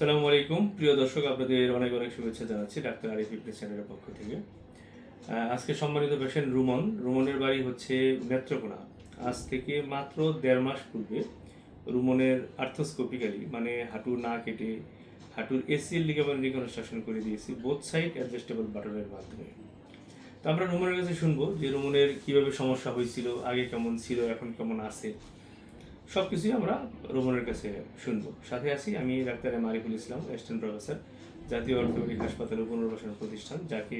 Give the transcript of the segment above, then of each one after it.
সালামু আলাইকুম। প্রিয় দর্শক, আপনাদের অনেক অনেক শুভেচ্ছা জানাচ্ছি ডাক্তার আরিফ ফিটনেস চ্যানেলের পক্ষ থেকে। আজকে সম্মানিত পেশেন্ট রুমন। রুমনের বাড়ি হচ্ছে নেত্রকোনা। আজ থেকে মাত্র দেড় মাস পূর্বে রুমনের আর্থোস্কোপিক্যালি মানে হাঁটু না কেটে হাঁটুর এসিএল লিগামেন্ট রিকনস্ট্রাকশন করে দিয়েছি বোথ সাইড অ্যাডজাস্টেবল বাটনের মাধ্যমে। তো আমরা রুমনের কাছে শুনব যে রুমনের কীভাবে সমস্যা হয়েছিল, আগে কেমন ছিল, এখন কেমন আছে। সব কিছুই আমরা রোমনের কাছে শুনব। সাথে আছি আমি doctor M Ariful Islam assistant professor জাতীয় অর্থনৈতিক হাসপাতাল ও পুনর্বাসন প্রতিষ্ঠান, যাকে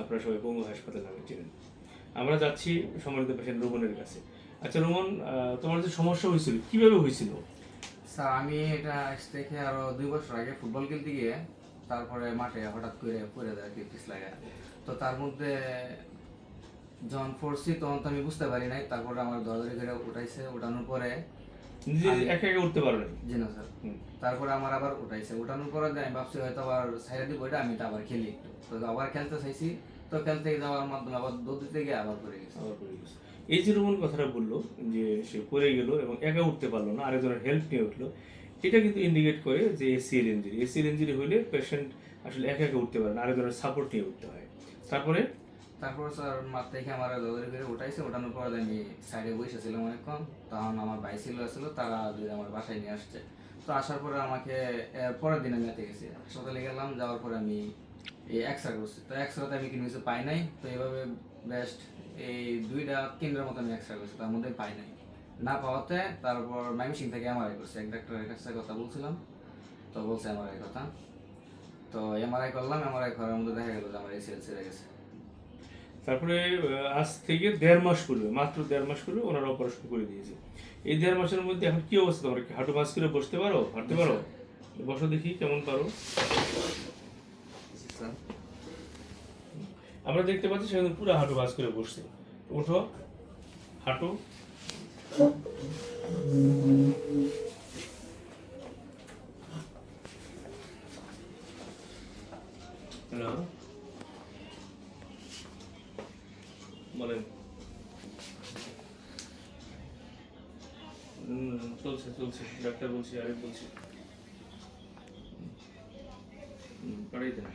আপনারা সবাই পঙ্গু হাসপাতাল নামে চেনেন। আমরা যাচ্ছি সম্মানিত পেশেন্ট রোমনের কাছে। আচ্ছা রোমন তোমার যে সমস্যা হয়েছিল, কীভাবে হয়েছিল? স্যার, আমি এটা থেকে আরও দুই বছর আগে ফুটবল খেলতে গিয়ে তারপরে মাঠে হঠাৎ করে পড়ে যায় পিস লাগে। তো তার মধ্যে যখন পড়ছি তখন তো আমি বুঝতে পারি নাই, তারপরে আমার দরজারি করে উঠাইছে, উঠানোর পরে নিজে একা একা উঠতে পারো না। জি না স্যার। তারপরে আমার আবার উঠাইছে। উঠানোর পরে আমি ভাবছি হয়তো আবার সাইডে দিব এটা আমি তো আবার খেলি একটু। তো আবার খেলতে চাইছি তো খেলতে যাওয়ার মাধ্যমে আবার দৌড় দিতে গিয়ে আবার পড়ে গেছে। আবার পড়ে গেছে। এই যে রোমন কথাটা বলল যে সে পড়ে গেল এবং একা উঠতে পারল না আরেকজনের হেল্প নিয়ে উঠল এটা কিন্তু ইন্ডিকেট করে যে এসিএল ইঞ্জুরি এসিএল ইঞ্জুরি হলে পেশেন্ট আসলে একা একা উঠতে পারে না আরেকজনের সাপোর্ট নিয়ে উঠতে হয়। তারপরে তারপর স্যার মাঠ থেকে আমার দৌড়ি করে উঠাইছে, উঠানোর পর আমি সাইডে বসেছিলাম অনেকক্ষণ। তখন আমার ভাই ছিল ছিল, তারা দুই আমার বাসায় নিয়ে আসছে। তো আসার পরে আমাকে পরের দিন আমি এতে গেছি। হাসপাতালে গেলাম, যাওয়ার পরে আমি এই এক্সরে করছি। তো এক্সরাতে আমি কোনো কিছু পাই নাই। তো এইভাবে বেস্ট এই দুইটা তিনটার মতো আমি এক্সরে করছি, তার মধ্যে পাই নাই। না পাওয়াতে তারপর মাইমিসিং থেকে এমআরআই করছি। এক ডাক্তারের কাছে কথা বলছিলাম, তো বলছে এমআরআই কথা। তো এমআরআই করলাম এমআরআই করার মধ্যে দেখা গেল যে আমার এসিএল ছেড়ে গেছে। তারপরে আজ থেকে দেড় মাস পূর্বে, মাত্র দেড় মাস পূর্বে ওনারা অপারেশন করে দিয়েছে। এই দেড় মাসের মধ্যে এখন কি অবস্থা? তোমার হাঁটু মাস করে বসতে পারো? হাঁটতে পারো? বসো দেখি, কেমন পারো। আমরা দেখতে পাচ্ছি সেখানে পুরো হাঁটু ভাঁজ করে বসছে। উঠো হাঁটু। হ্যালো হুম, চলছে চলছে। ডাক্তার বলছি বলছি। দেন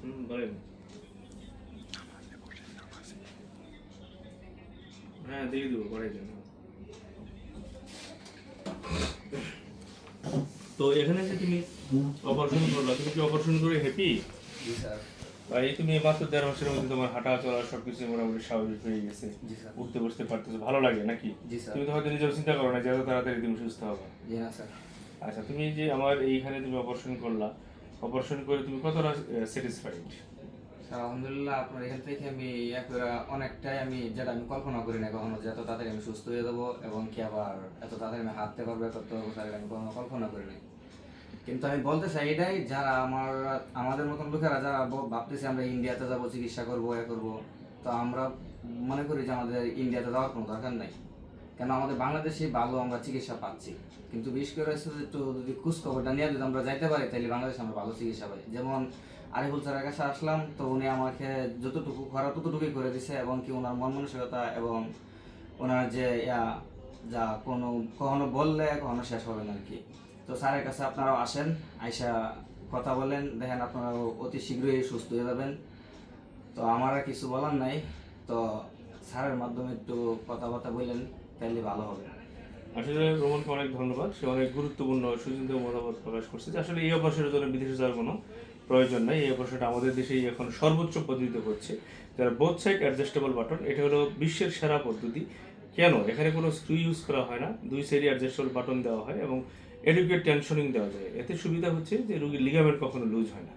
হুম হ্যাঁ দিয়ে দেবো দেন। তো এখানে যে তুমি অপারেশন করল। তুমি কি অপারেশন করে হ্যাপি জি স্যার। এই তুমি মাত্র দেড় মাসের মধ্যে তোমার হাঁটা চলা সবকিছু মোটামুটি স্বাভাবিক হয়ে গেছে। উঠতে বসতে পারতেছো ভালো লাগে নাকি? তুমি তো হয়তো নিজেও চিন্তা করো না যে তাড়াতাড়ি তুমি সুস্থ হবে। আচ্ছা তুমি যে আমার এইখানে তুমি অপারেশন করলা অপারেশন করে তুমি কতটা স্যাটিসফাইড আলহামদুলিল্লাহ আপনার এখান থেকে আমি অনেকটাই আমি যেটা আমি কল্পনা করি না কখনো যে এত তাড়াতাড়ি আমি সুস্থ হয়ে যাব এবং কি আবার এত তাড়াতাড়ি আমি হাঁটতে পারব এত তাড়াতাড়ি আমি কখনো কল্পনা করি নাই। কিন্তু আমি বলতে চাই এটাই, যারা আমার, আমাদের মতন লোকেরা যারা ভাবতেছে আমরা ইন্ডিয়াতে যাব, চিকিৎসা করব, এ করব, তো আমরা মনে করি যে আমাদের ইন্ডিয়াতে যাওয়ার কোনো দরকার নাই। কেন আমাদের বাংলাদেশে ভালো আমরা চিকিৎসা পাচ্ছি। কিন্তু বিশেষ করে একটু যদি খোঁজ খবরটা নিয়ে যদি আমরা যাইতে পারি তাহলে বাংলাদেশে আমরা ভালো চিকিৎসা পাই। যেমন আরিফুল স্যারের কাছে আসলাম, তো উনি আমাকে যতটুকু করা ততটুকুই করে দিছে, এবং কি ওনার মন মানসিকতা এবং ওনার যে, ইয়া, যা কোনো, কখনো বললে কখনো শেষ হবে না আর কি। তো স্যারের কাছে আপনারাও আসেন, আইসা কথা বলেন, দেখেন আপনারা অতি শীঘ্রই সুস্থ হয়ে যাবেন। তো আমার আর কিছু বলার নাই, তো স্যারের মাধ্যমে একটু কথাবার্তা বললেন তাহলে ভালো হবে। আসলে রোমনকে অনেক ধন্যবাদ, সে অনেক গুরুত্বপূর্ণ সুচিন্তিত মতামত প্রকাশ করছে যে আসলে এই অপারেশনের জন্য বিদেশে যাওয়ার কোনো প্রয়োজন নাই। এই অপারেশনটা আমাদের দেশেই এখন সর্বোচ্চ পদ্ধতিতে হচ্ছে। যারা বোথ সাইড অ্যাডজাস্টেবল বাটন এটা হলো বিশ্বের সেরা পদ্ধতি। কেন? এখানে কোনো স্ক্রু ইউজ করা হয় না। দুই সাইডে অ্যাডজাস্টেবল বাটন দেওয়া হয় এবং এডুকেট টেনশনিং দেওয়া যায়। এতে সুবিধা হচ্ছে যে রোগীর লিগামেন্ট কখনো লুজ হয় না।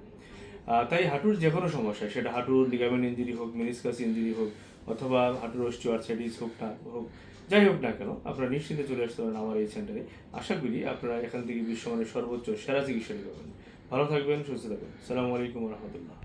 তাই হাঁটুর যে কোনো সমস্যা, সেটা হাঁটুর লিগামেন্ট ইঞ্জুরি হোক মিনিসকাস ইঞ্জুরি হোক, অথবা হাঁটুর অস্টিওআর্থাইটিস হোক না, হোক, যাই হোক না কেন, আপনারা নিশ্চিন্তে চলে আসতে পারেন আমার এই সেন্টারে আশা করি আপনারা এখান থেকে বিশ্বমানের সর্বোচ্চ সেরা চিকিৎসা পাবেন ভালো থাকবেন, সুস্থ থাকবেন। সালামু আলাইকুম রহমতুল্লাহ।